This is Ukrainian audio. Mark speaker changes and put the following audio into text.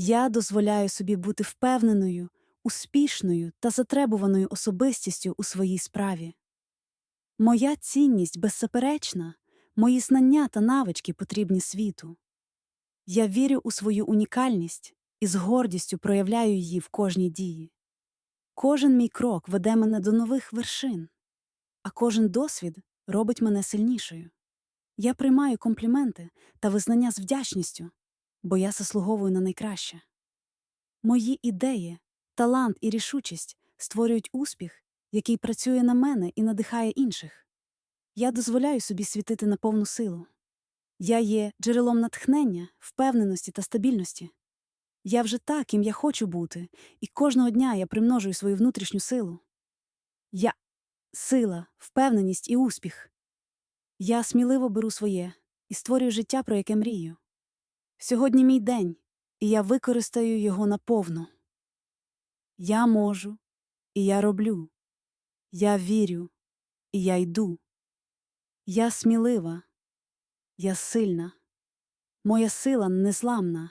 Speaker 1: Я дозволяю собі бути впевненою, успішною та затребуваною особистістю у своїй справі. Моя цінність беззаперечна, мої знання та навички потрібні світу. Я вірю у свою унікальність і з гордістю проявляю її в кожній дії. Кожен мій крок веде мене до нових вершин, а кожен досвід робить мене сильнішою. Я приймаю компліменти та визнання з вдячністю, бо я заслуговую на найкраще. Мої ідеї, талант і рішучість створюють успіх, який працює на мене і надихає інших. Я дозволяю собі світити на повну силу. Я є джерелом натхнення, впевненості та стабільності. Я вже та, ким я хочу бути, і кожного дня я примножую свою внутрішню силу. Я сила, впевненість і успіх. Я сміливо беру своє і створюю життя, про яке мрію. Сьогодні мій день, і я використаю його наповну. Я можу, і я роблю. Я вірю, і я йду. Я смілива, я сильна. Моя сила незламна.